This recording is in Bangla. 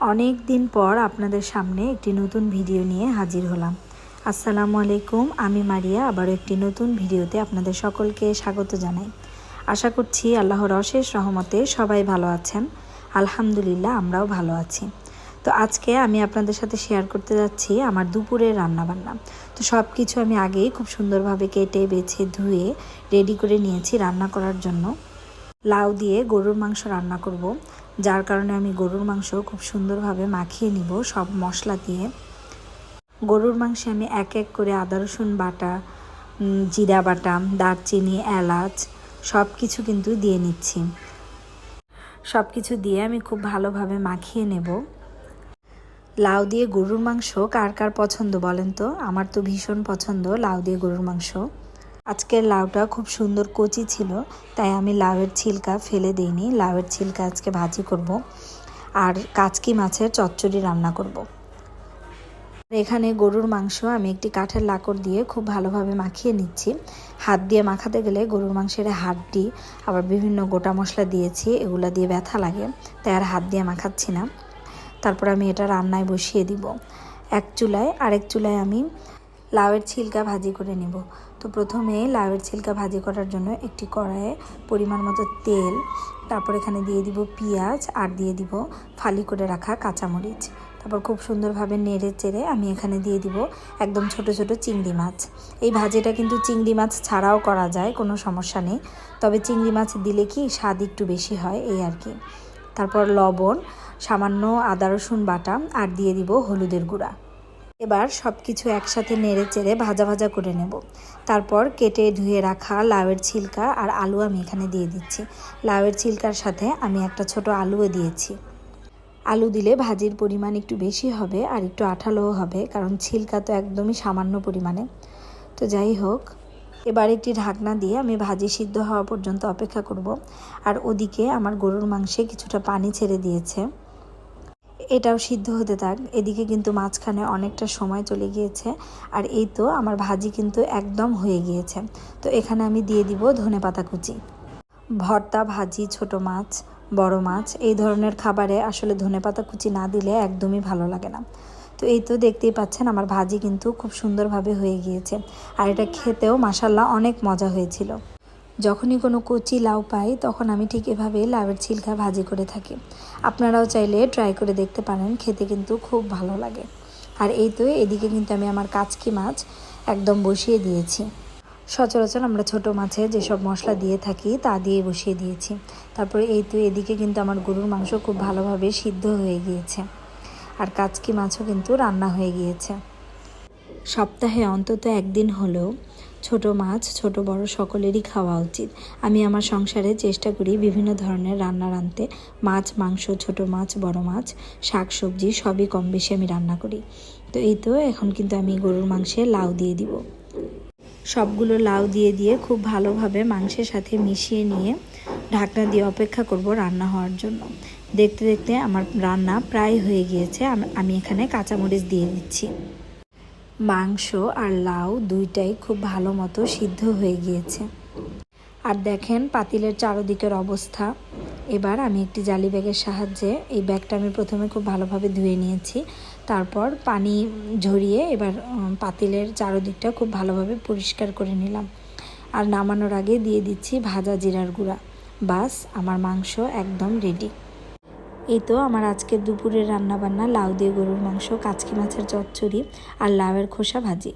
অনেক দিন পর আপনাদের সামনে একটি নতুন ভিডিও নিয়ে হাজির হলাম। আসসালামু আলাইকুম, আমি মারিয়া, আবারও একটি নতুন ভিডিওতে আপনাদের সকলকে স্বাগত জানাই। আশা করছি আল্লাহর অশেষ রহমতে সবাই ভালো আছেন। আলহামদুলিল্লাহ, আমরাও ভালো আছি। তো আজকে আমি আপনাদের সাথে শেয়ার করতে যাচ্ছি আমার দুপুরের রান্নাবান্না। তো সব কিছু আমি আগেই খুব সুন্দরভাবে কেটে, বেছে, ধুয়ে রেডি করে নিয়েছি রান্না করার জন্য। লাউ দিয়ে গরুর মাংস রান্না করব। যার কারণে আমি গরুর মাংস খুব সুন্দরভাবে মাখিয়ে নিব সব মশলা দিয়ে। গরুর মাংসে আমি এক এক করে আদা, রসুন বাটা জিরা বাটা, দারচিনি, এলাচ সব কিছু কিন্তু দিয়ে নিচ্ছি। সব কিছু দিয়ে আমি খুব ভালোভাবে মাখিয়ে নেব। লাউ দিয়ে গরুর মাংস কার কার পছন্দ বলেন তো? আমার তো ভীষণ পছন্দ লাউ দিয়ে গরুর মাংস। আজকের লাউটা খুব সুন্দর কচি ছিল, তাই আমি লাউয়ের ছিলকা ফেলে দিইনি। লাউয়ের ছিলকা আজকে ভাজি করব আর কাচকি মাছের চচ্চড়ি রান্না করব। এখানে গরুর মাংস আমি একটি কাঠের লাকড় দিয়ে খুব ভালোভাবে মাখিয়ে নিচ্ছি। হাত দিয়ে মাখাতে গেলে গরুর মাংসের হাড্ডি, আবার বিভিন্ন গোটা মশলা দিয়েছি, এগুলা দিয়ে ব্যথা লাগে, তাই আর হাত দিয়ে মাখাচ্ছি না। তারপর আমি এটা রান্নায় বসিয়ে দিব। এক চুলায়, আরেক চুলায় আমি লাউয়ের ছিলকা ভাজি করে নেব। তো প্রথমে লাউয়ের ছিলকা ভাজি করার জন্য একটি কড়াইয়ে পরিমাণ মতো তেল, তারপর এখানে দিয়ে দিব পেঁয়াজ আর দিয়ে দিব ফালি করে রাখা কাঁচামরিচ। তারপর খুব সুন্দরভাবে নেড়ে চেড়ে আমি এখানে দিয়ে দিব একদম ছোট ছোট চিংড়ি মাছ। এই ভাজিটা কিন্তু চিংড়ি মাছ ছাড়াও করা যায়, কোনো সমস্যা নেই। তবে চিংড়ি মাছ দিলে কি স্বাদ একটু বেশি হয়, এই আর কি। তারপর লবণ, সামান্য আদা রসুন বাটা আর দিয়ে দিব হলুদের গুঁড়া। এবার সব কিছু একসাথে নেড়ে চেড়ে ভাজা ভাজা করে নেব। তারপর কেটে ধুয়ে রাখা লাউয়ের ছিলকা আর আলু আমি এখানে দিয়ে দিচ্ছি। লাউয়ের ছিলকার সাথে আমি একটা ছোট আলুও দিয়েছি। আলু দিলে ভাজির পরিমাণ একটু বেশি হবে আর একটু আঠালোও হবে, কারণ ছিলকা তো একদমই সামান্য পরিমাণে। তো যাই হোক, এবার একটি ঢাকনা দিয়ে আমি ভাজি সিদ্ধ হওয়া পর্যন্ত অপেক্ষা করব। আর ওদিকে আমার গরুর মাংসে কিছুটা পানি ছেড়ে দিয়েছে। এটাও সিদ্ধ হতে থাক। এদিকে কিন্তু মাঝখানে অনেকটা সময় চলে গিয়েছে। আর এই তো আমার ভাজি কিন্তু একদম হয়ে গিয়েছে। তো এখানে আমি দিয়ে দিব ধনে পাতা কুচি। ভর্তা, ভাজি, ছোট মাছ, বড় মাছ, এই ধরনের খাবারে আসলে ধনে পাতা কুচি না দিলে একদমই ভালো লাগে না। তো এই তো দেখতেই পাচ্ছেন আমার ভাজি কিন্তু খুব সুন্দরভাবে হয়ে গিয়েছে। আর এটা খেতেও মাসাল্লাহ অনেক মজা হয়েছিল। যখনই কোনো কচি লাউ পাই, তখন আমি ঠিক এভাবে লাউয়ের ছিলকা ভাজি করে থাকি। আপনারাও চাইলে ট্রাই করে দেখতে পারেন, খেতে কিন্তু খুব ভালো লাগে। আর এই তো, এদিকে কিন্তু আমি আমার কাচকি মাছ একদম বসিয়ে দিয়েছি। সচরাচর আমরা ছোট মাছে যেসব মশলা দিয়ে থাকি, তা দিয়ে বসিয়ে দিয়েছি। তারপরে এই তো, এদিকে কিন্তু আমার গরুর মাংস খুব ভালোভাবে সিদ্ধ হয়ে গিয়েছে। আর কাচকি মাছও কিন্তু রান্না হয়ে গিয়েছে। সপ্তাহে অন্তত একদিন হলেও ছোট মাছ, ছোট বড় সকলেরই খাওয়া উচিত। আমি আমার সংসারে চেষ্টা করি বিভিন্ন ধরনের রান্না রাঁধতে মাছ, মাংস, ছোট মাছ, বড় মাছ, শাক, সবজি সবই কম বেশি আমি রান্না করি। তো এই তো, এখন কিন্তু আমি গরুর মাংসে লাউ দিয়ে দিব। সবগুলো লাউ দিয়ে দিয়ে খুব ভালোভাবে মাংসের সাথে মিশিয়ে নিয়ে ঢাকনা দিয়ে অপেক্ষা করব রান্না হওয়ার জন্য। দেখতে দেখতে আমার রান্না প্রায় হয়ে গিয়েছে। আম- আমি এখানে কাঁচামরিচ দিয়ে দিচ্ছি। মাংস আর লাউ দুইটাই খুব ভালো মতো সিদ্ধ হয়ে গিয়েছে। আর দেখেন পাতিলের চারোদিকের অবস্থা। এবার আমি একটি জালি ব্যাগের সাহায্যে এই ব্যাগটা আমি প্রথমে খুব ভালোভাবে ধুয়ে নিয়েছি। তারপর পানি ঝরিয়ে এবার পাতিলের চারোদিকটা খুব ভালোভাবে পরিষ্কার করে নিলাম। আর নামানোর আগে দিয়ে দিচ্ছি ভাজা জিরার গুঁড়া। বাস, আমার মাংস একদম রেডি এই তো আমার আজকে দুপুরের রান্নাবান্না, লাউ দিয়ে গরুর মাংস, কাচকি মাছের চচ্চড়ি আর লাউয়ের খোসা ভাজি।